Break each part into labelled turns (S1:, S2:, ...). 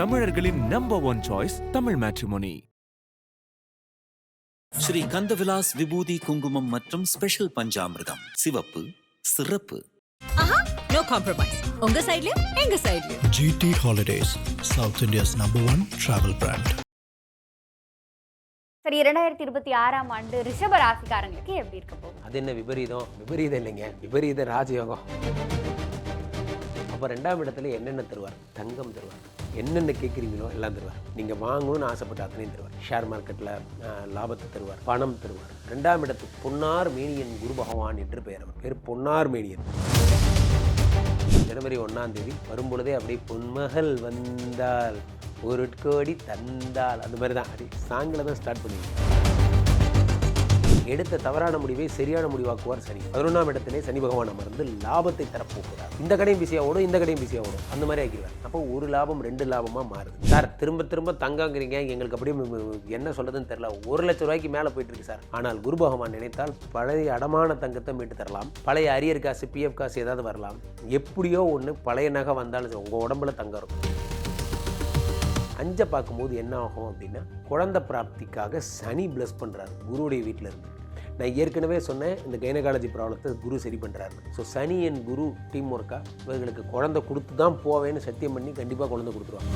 S1: தமிழர்களின் number one choice Tamil matrimony
S2: Shri Kandavilas விபூதி குங்குமம் மற்றும் ஸ்பெஷல் பஞ்சாமிர்தம். சிவப்பு சிறப்பு.
S3: ஆஹா நோ காம்ப்ரமைஸ் உங்க சைடுலயும் எங்க சைடுலயும்
S4: GT Holidays, South India's number one travel brand.
S5: சரி இரண்டாயிரத்தி இருபத்தி ஆறாம் ஆண்டு ரிஷப ராசிக்காரங்களுக்கு எப்படி இருக்க போகுது?
S6: அது என்ன விபரீதம்? விபரீதம் இல்லைங்க. விபரீத ராஜயோகம். அப்போ ரெண்டாம் இடத்துல என்னென்ன தருவார்? தங்கம் தருவார். என்னென்ன கேட்குறீங்களோ எல்லாம் தருவார். நீங்கள் வாங்கணும்னு ஆசைப்பட்ட அத்தனையும் தருவார். ஷேர் மார்க்கெட்டில் லாபத்தை தருவார் பணம் தருவார். ரெண்டாம் இடத்து பொன்னார் மேனியன் குரு பகவான் என்று பெயர் அவர். பேர் பொன்னார் மேனியன். ஜனவரி ஒன்றாம் தேதி வரும்பொழுதே அப்படியே பொன்மகள் வந்தால் ஒரு கோடி தந்தால் அந்த மாதிரி தான் அப்படி சாங்கில் தான் ஸ்டார்ட் பண்ணுவீங்க எடுத்த தவறான முடிவை சரியான முடிவாக்குவார் சனி. பதினொன்றாம் இடத்திலே சனி பகவான் அமர்ந்து லாபத்தை தரப்போகிறார். இந்த கடையும் பிஸியாக ஓடும் இந்த கடையும் பிஸியாக ஓடும். அந்த மாதிரி ஆக்கிடுவார். அப்போ ஒரு லாபம் ரெண்டு லாபமாக மாறுது. சார் திரும்ப திரும்ப தங்கங்கிறீங்க. எங்களுக்கு அப்படியே என்ன சொல்றதுன்னு தெரியல. ஒரு லட்சம் ரூபாய்க்கு மேலே போயிட்டு இருக்கு சார். ஆனால் குரு பகவான் நினைத்தால் பழைய அடமான தங்கத்தை மீட்டு தரலாம். பழைய அரியர் காசு பிஎஃப் காசு ஏதாவது வரலாம். எப்படியோ ஒன்று பழைய நகை வந்தாலும் சரி, உங்கள் உடம்புல தங்கம் இருக்கும். அஞ்சை பார்க்கும்போது என்ன ஆகும் அப்படின்னா குழந்தை பிராப்திக்காக சனி ப்ளஸ் பண்ணுறாரு குருவுடைய வீட்டில் இருந்து. நான் ஏற்கனவே சொன்னேன் இந்த கைனகாலஜி ப்ராப்ளத்தை குரு சரி பண்ணுறாரு ஸோ சனி என் குரு டீம் ஒர்க்காக இவர்களுக்கு குழந்தை கொடுத்து தான் போவேன்னு சத்தியம் பண்ணி கண்டிப்பாக குழந்தை கொடுத்துருவாங்க.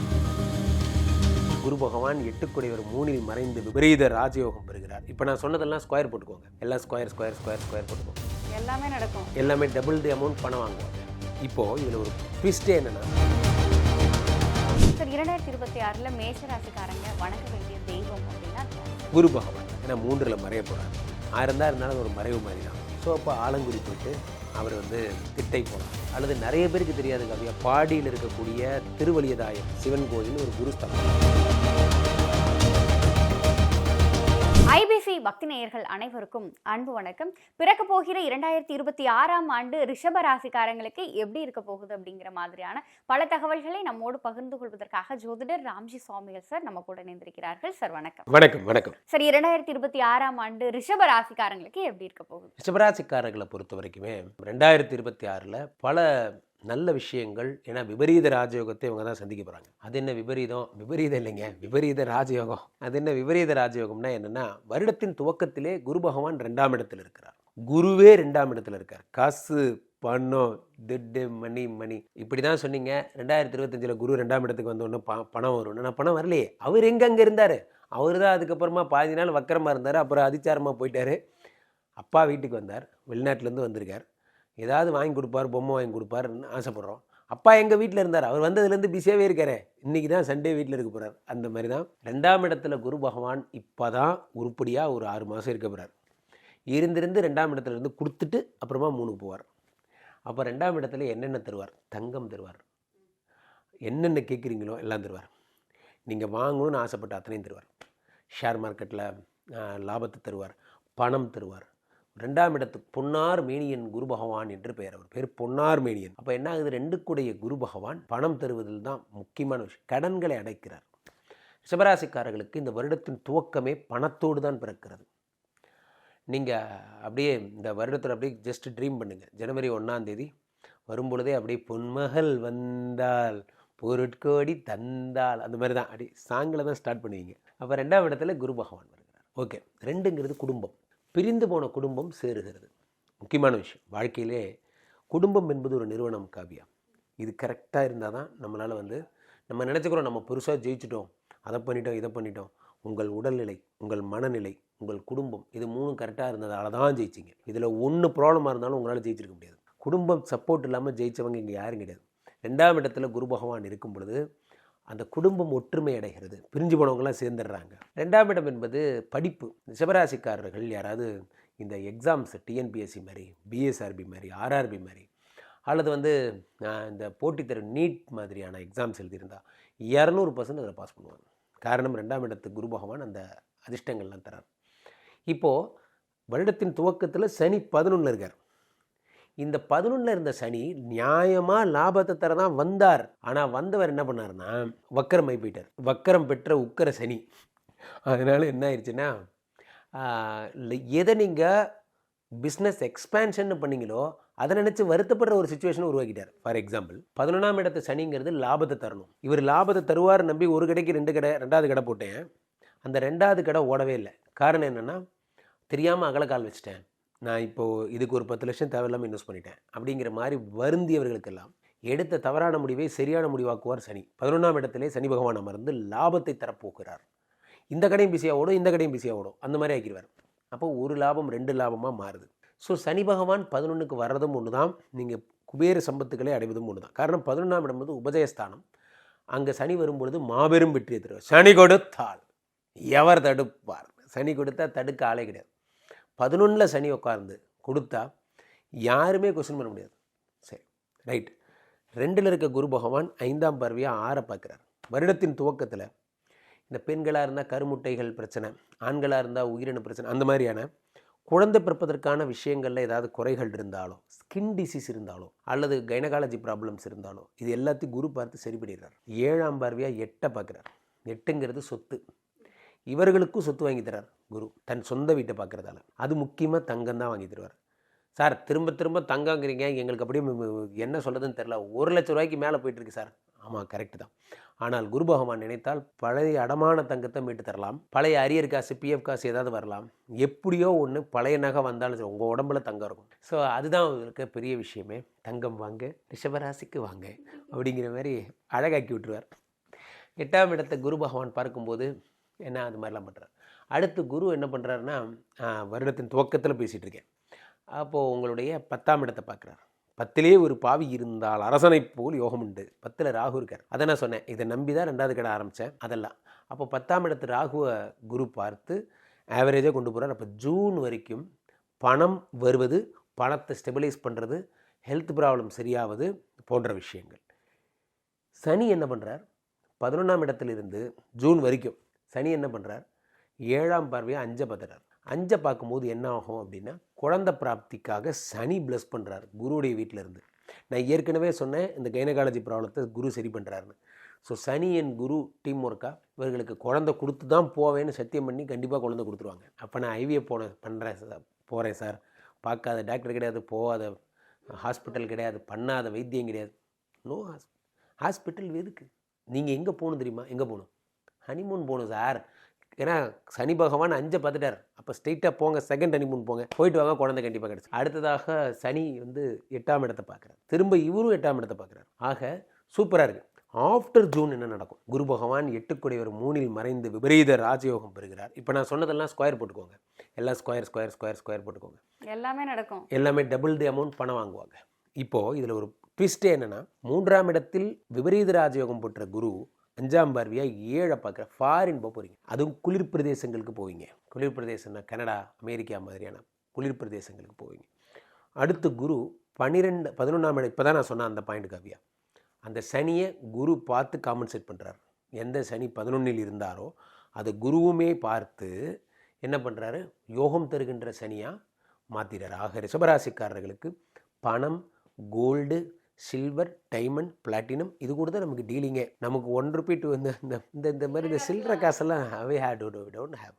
S6: குரு பகவான் எட்டுக்குடையவர் மூணில் மறைந்து விபரீத ராஜயோகம் பெறுகிறார். இப்போ நான் சொன்னதெல்லாம் ஸ்கொயர் போட்டுக்கோங்க. எல்லாம் ஸ்கொயர் ஸ்கொயர் ஸ்கொயர் ஸ்கொயர் போட்டுக்கோங்க.
S5: எல்லாமே நடக்கும்.
S6: எல்லாமே டபுள் தி அமௌண்ட் பணம் வாங்குவாங்க. இப்போது இதில் ஒரு ட்விஸ்டே என்னென்னா
S5: சரி இரண்டாயிரத்தி இருபத்தி ஆறுல மேஷ ராசிக்காரங்க வணங்க வேண்டிய தெய்வம் அப்படின்னா?
S6: குரு பகவான் ஏன்னா மூன்றில் மறைய போகிறார் ஆயிரம் தான் இருந்தாலும் அது ஒரு மறைவு மாதிரி தான் ஸோ அப்போ ஆலங்குடி போயிட்டு அவர் வந்து திட்டை போனார். அல்லது நிறைய பேருக்கு தெரியாது கவியா பாடியில் இருக்கக்கூடிய திருவலியதாயம் சிவன் கோயில் ஒரு குருஸ்தலம்.
S5: ஐபிசி பக்தி நேயர்கள் அனைவருக்கும் அன்பு வணக்கம். பிறக்க போகிற இரண்டாயிரத்தி இருபத்தி ஆறாம் ஆண்டு ரிஷப ராசிக்காரங்களுக்கு எப்படி இருக்க போகுது அப்படிங்கிற மாதிரியான பல தகவல்களை நம்மோடு பகிர்ந்து கொள்வதற்காக ஜோதிடர் ராம்ஜி சுவாமிகள் சார் நம்ம கூட இணைந்திருக்கிறார்கள். சார் வணக்கம்.
S6: வணக்கம் வணக்கம்.
S5: சரி இரண்டாயிரத்தி இருபத்தி ஆறாம் ஆண்டு ரிஷப ராசிக்காரங்களுக்கு எப்படி இருக்க போகுது?
S6: ரிஷபராசிக்காரர்களை பொறுத்த வரைக்குமே ரெண்டாயிரத்தி இருபத்தி ஆறில் பல நல்ல விஷயங்கள் ஏன்னா விபரீத ராஜயோகத்தை இவங்க தான் சந்திக்க போகிறாங்க அது என்ன விபரீதம்? விபரீதம் இல்லைங்க. விபரீத ராஜயோகம். அது என்ன விபரீத ராஜயோகம்னா என்னென்னா வருடத்தின் துவக்கத்திலே குரு பகவான் ரெண்டாம் இடத்துல இருக்கிறார். குருவே ரெண்டாம் இடத்துல இருக்கார். காசு பணம் திட்டு மணி மணி. இப்படி தான் சொன்னீங்க. ரெண்டாயிரத்தி இருபத்தஞ்சில் குரு ரெண்டாம் இடத்துக்கு வந்தோடனே ப பணம் வரும். நான் பணம் வரலையே. அவர் எங்கே அங்கே இருந்தார்? அவர் தான் அதுக்கப்புறமா பாதி நாள் வக்கரமாக இருந்தார். அப்புறம் அதிச்சாரமாக போயிட்டார். அப்பா வீட்டுக்கு வந்தார். வெளிநாட்டிலேருந்து வந்திருக்கார். ஏதாவது வாங்கி கொடுப்பார் பொம்மை வாங்கி கொடுப்பாருன்னு ஆசைப்பட்றோம். அப்பா எங்கள் வீட்டில் இருந்தார். அவர் வந்ததுலேருந்து பிஸியாகவே இருக்கார். இன்றைக்கி தான் சண்டே வீட்டில் இருக்க போகிறார் அந்த மாதிரி தான் ரெண்டாம் இடத்துல குரு பகவான் இப்போ தான் உருப்படியாக ஒரு ஆறு மாதம் இருக்க போகிறார் இருந்திருந்து ரெண்டாம் இடத்துல இருந்து கொடுத்துட்டு அப்புறமா மூணுக்கு போவார். அப்போ ரெண்டாம் இடத்துல என்னென்ன தருவார்? தங்கம் தருவார். என்னென்ன கேட்குறீங்களோ எல்லாம் தருவார். நீங்கள் வாங்கணும்னு ஆசைப்பட்ட அத்தனையும் தருவார். ஷேர் மார்க்கெட்டில் லாபத்தை தருவார். பணம் தருவார். ரெண்டாம் இடத்துக்கு பொன்னார் மேனியன் குரு பகவான் என்று பெயர். அவர் பேர் பொன்னார் மேனியன். அப்போ என்ன ஆகுது? ரெண்டுக்குடைய குரு பகவான் பணம் தருவதில் தான் முக்கியமான விஷயம். கடன்களை அடைக்கிறார். சிவராசிக்காரர்களுக்கு இந்த வருடத்தின் துவக்கமே பணத்தோடு தான் பிறக்கிறது. நீங்கள் அப்படியே இந்த வருடத்தில் அப்படியே ஜஸ்ட் ட்ரீம் பண்ணுங்கள் ஜனவரி ஒன்றாந்தேதி வரும்பொழுதே அப்படியே பொன்மகள் வந்தால் பொருட்கோடி தந்தால் அந்த மாதிரி தான் அப்படி சாங்கில் தான் ஸ்டார்ட் பண்ணுவீங்க. அப்போ ரெண்டாம் இடத்துல குரு பகவான் வருகிறார். ஓகே. ரெண்டுங்கிறது குடும்பம். பிரிந்து போன குடும்பம் சேருகிறது. முக்கியமான விஷயம் வாழ்க்கையிலே குடும்பம் என்பது ஒரு நிறுவனம் காவியா இது கரெக்டாக இருந்தால் தான் நம்மளால் வந்து நம்ம நினச்சிக்கிறோம் நம்ம பெருசாக ஜெயிச்சிட்டோம் அதை பண்ணிட்டோம் இதை பண்ணிட்டோம். உங்கள் உடல்நிலை உங்கள் மனநிலை உங்கள் குடும்பம் இது மூணும் கரெக்டாக இருந்ததால தான் ஜெயிச்சிங்க. இதில் ஒன்று ப்ராப்ளமாக இருந்தாலும் உங்களால் ஜெயிச்சிருக்க முடியாது. குடும்பம் சப்போர்ட் இல்லாமல் ஜெயிச்சவங்க இங்கே யாரும் கிடையாது. ரெண்டாம் இடத்துல குரு பகவான் இருக்கும் பொழுது அந்த குடும்பம் ஒற்றுமை அடைகிறது. பிரிஞ்சு போனவங்களாம் சேர்ந்துடுறாங்க. ரெண்டாம் இடம் என்பது படிப்பு. சிவராசிக்காரர்கள் யாராவது இந்த எக்ஸாம்ஸ் டிஎன்பிஎஸ்சி மாதிரி பிஎஸ்ஆர்பி மாதிரி ஆர்ஆர்பி மாதிரி அல்லது வந்து இந்த போட்டித்தர நீட் மாதிரியான எக்ஸாம்ஸ் எழுதியிருந்தா இரநூறு பர்சன்ட் அதில் பாஸ் பண்ணுவாங்க. காரணம் ரெண்டாம் இடத்து குரு பகவான் அந்த அதிர்ஷ்டங்கள்லாம் தரார். இப்போது வருடத்தின் துவக்கத்தில் சனி பதினொன்றில் இருக்கார். இந்த பதினொன்றில் இருந்த சனி நியாயமாக லாபத்தை தர தான் வந்தார். ஆனால் வந்தவர் என்ன பண்ணார்னா வக்கரம் போயிட்டார் வக்கரம் பெற்ற உக்கர சனி. அதனால் என்ன ஆயிடுச்சுன்னா எதை நீங்கள் பிஸ்னஸ் எக்ஸ்பேன்ஷன் பண்ணீங்களோ அதை நினச்சி வருத்தப்படுற ஒரு சுச்சுவேஷன் உருவாக்கிட்டார். ஃபார் எக்ஸாம்பிள் பதினொன்றாம் இடத்து சனிங்கிறது லாபத்தை தரணும். இவர் லாபத்தை தருவார் நம்பி ஒரு கடைக்கு ரெண்டு கடை ரெண்டாவது கடை போட்டேன். அந்த ரெண்டாவது கடை ஓடவே இல்லை. காரணம் என்னென்னா தெரியாமல் அகலக்கால் வச்சுட்டேன். நான் இப்போது இதுக்கு ஒரு பத்து லட்சம் தேவையில்லாமல் இன்வெஸ்ட் பண்ணிட்டேன். அப்படிங்கிற மாதிரி வருந்தியவர்களுக்கெல்லாம் எடுத்த தவறான முடிவை சரியான முடிவாக்குவார் சனி. பதினொன்றாம் இடத்திலே சனி பகவான் அமர்ந்து லாபத்தை தரப்போகிறார். இந்த கடையும் பிஸியாக ஓடும் இந்த கடையும் பிஸியாக ஓடும். அந்த மாதிரி ஆக்கிடுவார். அப்போ ஒரு லாபம் ரெண்டு லாபமாக மாறுது. ஸோ சனி பகவான் பதினொன்றுக்கு வர்றதும் ஒன்று தான் நீங்கள் குபேர சம்பத்துக்களை அடைவதும் ஒன்று தான் காரணம் பதினொன்றாம் இடம் வந்து உபஜயஸ்தானம். அங்கே சனி வரும்பொழுது மாபெரும் வெற்றியை தருவார் சனி கொடுத்தால் எவர் தடுப்பார்? சனி கொடுத்தா தடுக்க ஆளே கிடையாது. பதினொன்றில் சனி உட்கார்ந்து கொடுத்தா யாருமே கொஸ்டின் பண்ண முடியாது. சரி ரைட் ரெண்டில் இருக்க குரு பகவான் ஐந்தாம் பார்வையாக ஆற பார்க்குறார். வருடத்தின் துவக்கத்தில் இந்த பெண்களாக இருந்தால் கருமுட்டைகள் பிரச்சனை ஆண்களாக இருந்தால் உயிரின பிரச்சனை அந்த மாதிரியான குழந்தை பிறப்பதற்கான விஷயங்களில் ஏதாவது குறைகள் இருந்தாலோ ஸ்கின் டிசீஸ் இருந்தாலோ அல்லது கைனகாலஜி ப்ராப்ளம்ஸ் இருந்தாலோ இது எல்லாத்தையும் குரு பார்த்து சரி பண்ணிடுறார். ஏழாம் பார்வையாக எட்டை பார்க்குறார். எட்டுங்கிறது சொத்து. இவர்களுக்கும் சொத்து வாங்கி தரார் குரு. தன் சொந்த வீட்டை பார்க்குறதால. அது முக்கியமாக தங்கம் தான் வாங்கி தருவார். சார் திரும்ப திரும்ப தங்கங்கிறீங்க. எங்களுக்கு அப்படியே என்ன சொல்கிறதுன்னு தெரில ஒரு லட்ச ரூபாய்க்கு மேலே போயிட்டுருக்கு சார். ஆமாம் கரெக்டு தான். ஆனால் குரு பகவான் நினைத்தால் பழைய அடமான தங்கத்தை மீட்டு தரலாம். பழைய அரியர் காசு பிஎஃப் காசு ஏதாவது வரலாம். எப்படியோ ஒன்று பழைய நகை வந்தாலும் சரி உங்கள் உடம்புல தங்கம் இருக்கும். ஸோ அதுதான் இருக்க பெரிய விஷயமே. தங்கம் வாங்க ரிஷபராசிக்கு வாங்க அப்படிங்கிற மாதிரி அழகாக்கி விட்டுருவார். எட்டாம் இடத்தை குரு பகவான் பார்க்கும்போது என்ன அது மாதிரிலாம் பண்ணுறாரு. அடுத்து குரு என்ன பண்ணுறாருன்னா வருடத்தின் துவக்கத்தில் பேசிகிட்டு இருக்கேன் அப்போது உங்களுடைய பத்தாம் இடத்தை பார்க்குறாரு. பத்திலே ஒரு பாவி இருந்தால் அரசனை போல் யோகம் உண்டு. பத்தில் ராகு இருக்கார். அதை நான் சொன்னேன். இதை நம்பி தான் ரெண்டாவது கடை ஆரம்பித்தேன் அதெல்லாம். அப்போ பத்தாம் இடத்து ராகுவை குரு பார்த்து ஆவரேஜாக கொண்டு போகிறார் அப்போ ஜூன் வரைக்கும் பணம் வருவது பணத்தை ஸ்டெபிலைஸ் பண்ணுறது ஹெல்த் ப்ராப்ளம் சரியாவது போன்ற விஷயங்கள். சனி என்ன பண்ணுறார் பதினொன்றாம் இடத்துலேருந்து ஜூன் வரைக்கும் சனி என்ன பண்ணுறார் ஏழாம் பார்வையை அஞ்சை பார்த்துறார் அஞ்சை பார்க்கும்போது என்ன ஆகும் அப்படின்னா குழந்தை பிராப்திக்காக சனி ப்ளஸ் பண்ணுறார் குருவுடைய வீட்டில் இருந்து நான் ஏற்கனவே சொன்னேன் இந்த கைனகாலஜி ப்ராப்ளத்தை குரு சரி பண்ணுறாருன்னு ஸோ சனி என் குரு டீம் ஒர்க்காக இவர்களுக்கு குழந்தை கொடுத்து தான் போவேன்னு சத்தியம் பண்ணி கண்டிப்பாக குழந்தை கொடுத்துருவாங்க. அப்போ நான் ஐவியை போன பண்ணுறேன் சார் போகிறேன் சார். பார்க்காத டாக்டர் கிடையாது போகாத ஹாஸ்பிட்டல் கிடையாது பண்ணாத வைத்தியம் கிடையாது. நோ ஹாஸ் ஹாஸ்பிட்டல் எதுக்கு? நீங்கள் எங்கே போகணும் தெரியுமா? எங்கே போகணும்? ஹனிமூன் போகணும் சார். ஏன்னா சனி பகவான் அஞ்சை பார்த்துட்டார். அப்போ ஸ்ட்ரெயிட்டாக போங்க செகண்ட் ஹனிமூன் போங்க. போயிட்டு வாங்க குழந்தை கண்டிப்பாக கிடச்சி. அடுத்ததாக சனி வந்து எட்டாம் இடத்தை பார்க்குறார். திரும்ப இவரும் எட்டாம் இடத்தை பார்க்குறார். ஆக சூப்பராக இருக்குது ஆஃப்டர் ஜூன் என்ன நடக்கும்? குரு பகவான் எட்டுக்குடையவர் மூணில் மறைந்து விபரீத ராஜயோகம் பெறுகிறார். இப்போ நான் சொன்னதெல்லாம் ஸ்கொயர் போட்டுக்கோங்க. எல்லாம் ஸ்கொயர் ஸ்கொயர் ஸ்கொயர் ஸ்கொயர் போட்டுக்கோங்க.
S5: எல்லாமே நடக்கும்.
S6: எல்லாமே டபுள் தி அமௌண்ட் பணம் வாங்குவாங்க. இப்போது இதில் ஒரு ட்விஸ்டே என்னென்னா மூன்றாம் இடத்தில் விபரீத ராஜயோகம் பெற்ற குரு அஞ்சாம் பார்வையாக ஏழை பார்க்குற ஃபாரின் போக போகிறீங்க அதுவும் குளிர் பிரதேசங்களுக்கு போவீங்க. குளிர் பிரதேசம்னா கனடா அமெரிக்கா மாதிரியான குளிர் பிரதேசங்களுக்கு போவீங்க. அடுத்து குரு பன்னிரெண்டு பதினொன்றாம் இடம் இப்போ தான் நான் சொன்னேன் அந்த பாயிண்ட் காவியா. அந்த சனியை குரு பார்த்து காம்பன்சேட் பண்ணுறாரு எந்த சனி பதினொன்றில் இருந்தாரோ அதை குருவுமே பார்த்து என்ன பண்ணுறாரு யோகம் தருகின்ற சனியாக மாற்றிடுறார் ஆக ரிஷபராசிக்காரர்களுக்கு பணம் கோல்டு சில்வர் டைமண்ட் பிளாட்டினம் இது கூட தான் நமக்கு டீலிங்கே நமக்கு ஒன் ருபி டூ இந்த இந்த இந்த மாதிரி இந்த சில்லற காசெல்லாம் அவே ஹேட் டோன்ட் ஹேவ்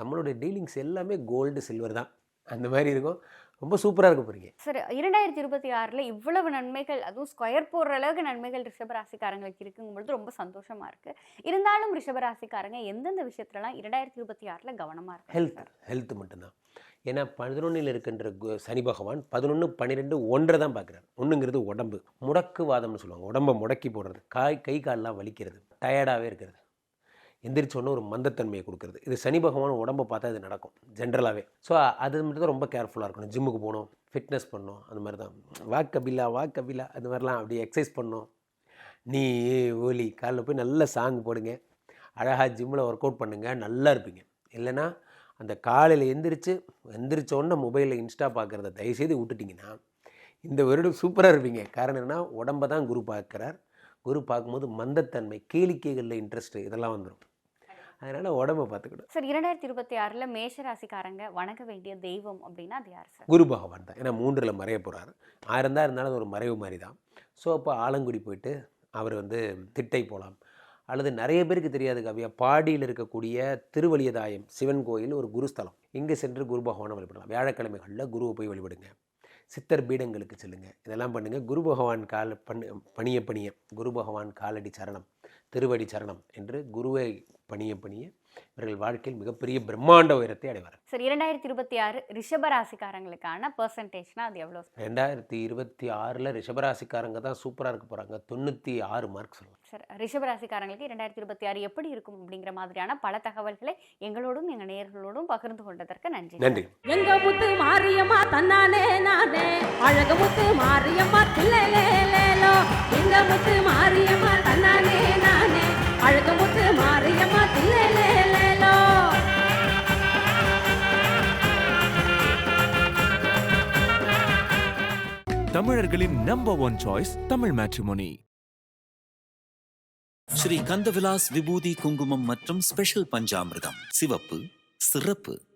S6: நம்மளுடைய டீலிங்ஸ் எல்லாமே கோல்டு சில்வர் தான். அந்த மாதிரி இருக்கும். ரொம்ப சூப்பராக இருக்க போகிறீங்க
S5: சார் இரண்டாயிரத்தி இருபத்தி ஆறில் இவ்வளவு நன்மைகள் அதுவும் ஸ்கொயர் போடுற அளவுக்கு நன்மைகள் ரிஷபராசிக்காரங்களுக்கு இருக்குங்கும்பொழுது ரொம்ப சந்தோஷமா இருக்கு. இருந்தாலும் ரிஷபராசிக்காரங்க எந்தெந்த விஷயத்துலலாம் இரண்டாயிரத்தி இருபத்தி ஆறில் கவனமா இருக்கு
S6: ஹெல்த் ஹெல்த் மட்டும்தான். ஏன்னா பதினொன்றில் இருக்கின்ற சனி பகவான் பதினொன்று பன்னிரெண்டு ஒன்றை தான் பார்க்குறாரு. ஒன்றுங்கிறது உடம்பு. முடக்குவாதம்னு சொல்லுவாங்க. உடம்பை முடக்கி போடுறது. காய் கை கால்லாம் வலிக்கிறது. டயர்டாகவே இருக்கிறது. எந்திரிச்சோன்னு ஒரு மந்தத்தன்மையை கொடுக்குறது. இது சனி பகவான் உடம்பை பார்த்தா இது நடக்கும் ஜென்ரலாகவே ஸோ அது மட்டும் தான் ரொம்ப கேர்ஃபுல்லாக இருக்கணும். ஜிம்முக்கு போகணும் ஃபிட்னஸ் பண்ணணும் அந்த மாதிரி தான் வா கபிலா வா கபிலா அந்த மாதிரிலாம் அப்படியே எக்ஸசைஸ் பண்ணணும். நீ ஓலி காலைல போய் நல்ல சாங் போடுங்க. அழகாக ஜிம்மில் ஒர்க் அவுட் பண்ணுங்கள் நல்லா இருப்பீங்க. இல்லைன்னா அந்த காலையில் எந்திரிச்சு எந்திரிச்ச உடனே மொபைலில் இன்ஸ்டா பார்க்குறத தயவுசெய்து விட்டுட்டிங்கன்னா இந்த வருடம் சூப்பராக இருப்பீங்க. காரணம் என்னென்னா உடம்ப தான் குரு பார்க்குறார். குரு பார்க்கும்போது மந்தத்தன்மை கேளிக்கைகளில் இன்ட்ரெஸ்ட்டு இதெல்லாம் வந்துடும் அதனால் உடம்ப பார்த்துக்கணும்.
S5: சார் இரண்டாயிரத்தி இருபத்தி ஆறில் மேஷராசிக்காரங்க வணங்க வேண்டிய தெய்வம் அப்படின்னா அது யார் சார்?
S6: குரு பகவான் தான். ஏன்னா மூன்றில் மறைய போகிறார் ஆயிரம் தான் இருந்தாலும் அது ஒரு மறைவு மாதிரி தான் ஸோ அப்போ ஆலங்குடி போயிட்டு அவர் வந்து திட்டை போகலாம் அல்லது நிறைய பேருக்கு தெரியாது காவியா பாடியில் இருக்கக்கூடிய திருவலியதாயம் சிவன் கோயில் ஒரு குருஸ்தலம். இங்கே சென்று குரு பகவானை வழிபடலாம். வியாழக்கிழமைகளில் குருவை போய் வழிபடுங்க. சித்தர் பீடங்களுக்கு செல்லுங்க. இதெல்லாம் பண்ணுங்க. குரு பகவான் கால பண்ண பணிய பணிய. குரு பகவான் காலடி சரணம். திருவடி சரணம் என்று குருவை பணிய பணிய இவர்கள் வாழ்க்கையில் மிகப்பெரிய பிரம்மாண்ட உயரத்தை அடைவார்
S5: சார் இரண்டாயிரத்தி இருபத்தி ஆறு ரிஷபராசிக்காரங்களுக்கான பெர்சன்டேஜ்னா அது எவ்வளோ
S6: ரெண்டாயிரத்தி இருபத்தி ஆறில் ரிஷபராசிக்காரங்க தான் சூப்பராக இருக்க போகிறாங்க தொண்ணூற்றி ஆறு மார்க் சொல்லலாம்.
S5: சார் ரிஷபராசிக்காரங்களுக்கு இரண்டாயிரத்தி இருபத்தி ஆறு எப்படி இருக்கும் அப்படிங்கிற மாதிரியான பல தகவல்களை எங்களோடும் எங்கள் நேயர்களோடும் பகிர்ந்து கொண்டதற்கு நன்றி.
S6: நன்றி.
S7: எங்க முத்து மாரியம்மா தன்னானே நானே. அழக முத்து மாரியம்மா தில்லேலேலோ எங்க முத்து மாரியம்மா
S1: தமிழர்களின் number one choice Tamil matrimony
S2: Shri Kandavilas விபூதி குங்குமம் மற்றும் ஸ்பெஷல் பஞ்சாமிர்தம். சிவப்பு சிறப்பு.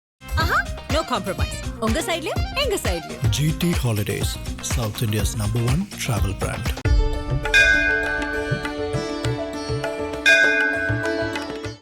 S3: நோ காம்ப்ரமைஸ் உங்க சைடுலயும் எங்க சைடுலயும்
S4: GT Holidays, South India's number one travel brand.